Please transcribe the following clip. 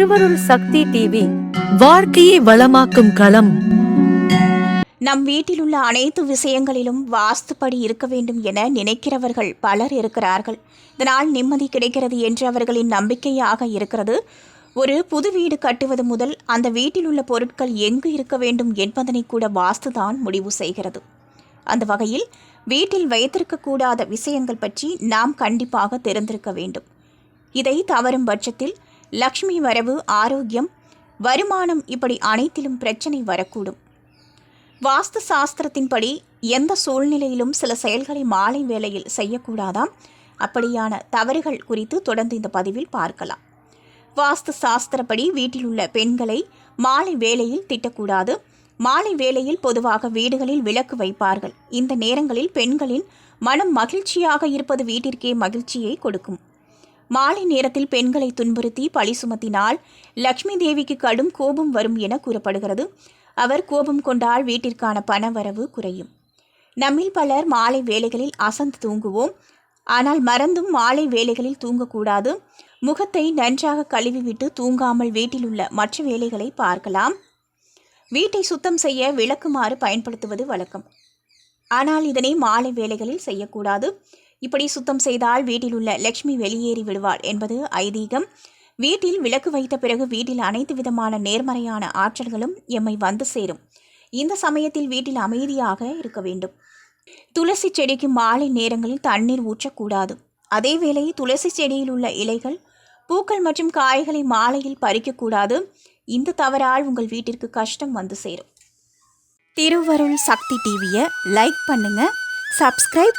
திருவருள் சக்தி டிவி வாழ்க்கையை வளமாக்கும் களம். நம் வீட்டிலுள்ள அனைத்து விஷயங்களிலும் வாஸ்துப்படி இருக்க வேண்டும் என நினைக்கிறவர்கள் பலர் இருக்கிறார்கள். இதனால் நிம்மதி கிடைக்கிறது என்று அவர்களின் நம்பிக்கையாக இருக்கிறது. ஒரு புது வீடு கட்டுவது முதல் அந்த வீட்டில் உள்ள பொருட்கள் எங்கு இருக்க வேண்டும் என்பதனை கூட வாஸ்துதான் முடிவு செய்கிறது. அந்த வகையில் வீட்டில் வைத்திருக்கக்கூடாத விஷயங்கள் பற்றி நாம் கண்டிப்பாக தெரிந்திருக்க வேண்டும். இதை தவறும் பட்சத்தில் லக்ஷ்மி வரவு ஆரோக்கியம் வருமானம் இப்படி அனைத்திலும் பிரச்சனை வரக்கூடும். வாஸ்து சாஸ்திரத்தின்படி எந்த சூழ்நிலையிலும் சில செயல்களை மாலை வேளையில் செய்யக்கூடாதாம்? அப்படியான தவறுகள் குறித்து தொடர்ந்து இந்த பதிவில் பார்க்கலாம். வாஸ்து சாஸ்திரப்படி வீட்டில் உள்ள பெண்களை மாலை வேளையில் திட்டக்கூடாது. மாலை வேளையில் பொதுவாக வீடுகளில் விளக்கு வைப்பார்கள். இந்த நேரங்களில் பெண்களின் மனம் மகிழ்ச்சியாக இருப்பது வீட்டிற்கே மகிழ்ச்சியை கொடுக்கும். மாலை நேரத்தில் பெண்களை துன்புறுத்தி பழி சுமத்தினால் லக்ஷ்மி தேவிக்கு கடும் கோபம் வரும் என கூறப்படுகிறது. அவர் கோபம் கொண்டால் வீட்டிற்கான பணவரவு குறையும். நம்மில் பலர் மாலை வேலைகளில் அசந்து தூங்குவோம். ஆனால் மறந்தும் மாலை வேலைகளில் தூங்கக்கூடாது. முகத்தை நன்றாக கழுவிவிட்டு தூங்காமல் வீட்டில் உள்ள மற்ற வேலைகளை பார்க்கலாம். வீட்டை சுத்தம் செய்ய விளக்குமாறு பயன்படுத்துவது வழக்கம். ஆனால் இதனை மாலை வேலைகளில் செய்யக்கூடாது. இப்படி சுத்தம் செய்தால் வீட்டில் உள்ள லக்ஷ்மி வெளியேறி விடுவாள் என்பது ஐதீகம். வீட்டில் விளக்கு வைத்த பிறகு வீட்டில் அனைத்து விதமான நேர்மறையான ஆற்றல்களும் எம்மை வந்து சேரும். இந்த சமயத்தில் வீட்டில் அமைதியாக இருக்க வேண்டும். துளசி செடிக்கு மாலை நேரங்களில் தண்ணீர் ஊற்றக்கூடாது. அதே வேளை துளசி செடியில் உள்ள இலைகள் பூக்கள் மற்றும் காய்களை மாலையில் பறிக்கக்கூடாது. இந்த தவறால் உங்கள் வீட்டிற்கு கஷ்டம் வந்து சேரும். திருவருள் சக்தி டிவியை லைக் பண்ணுங்க சப்ஸ்கிரைப்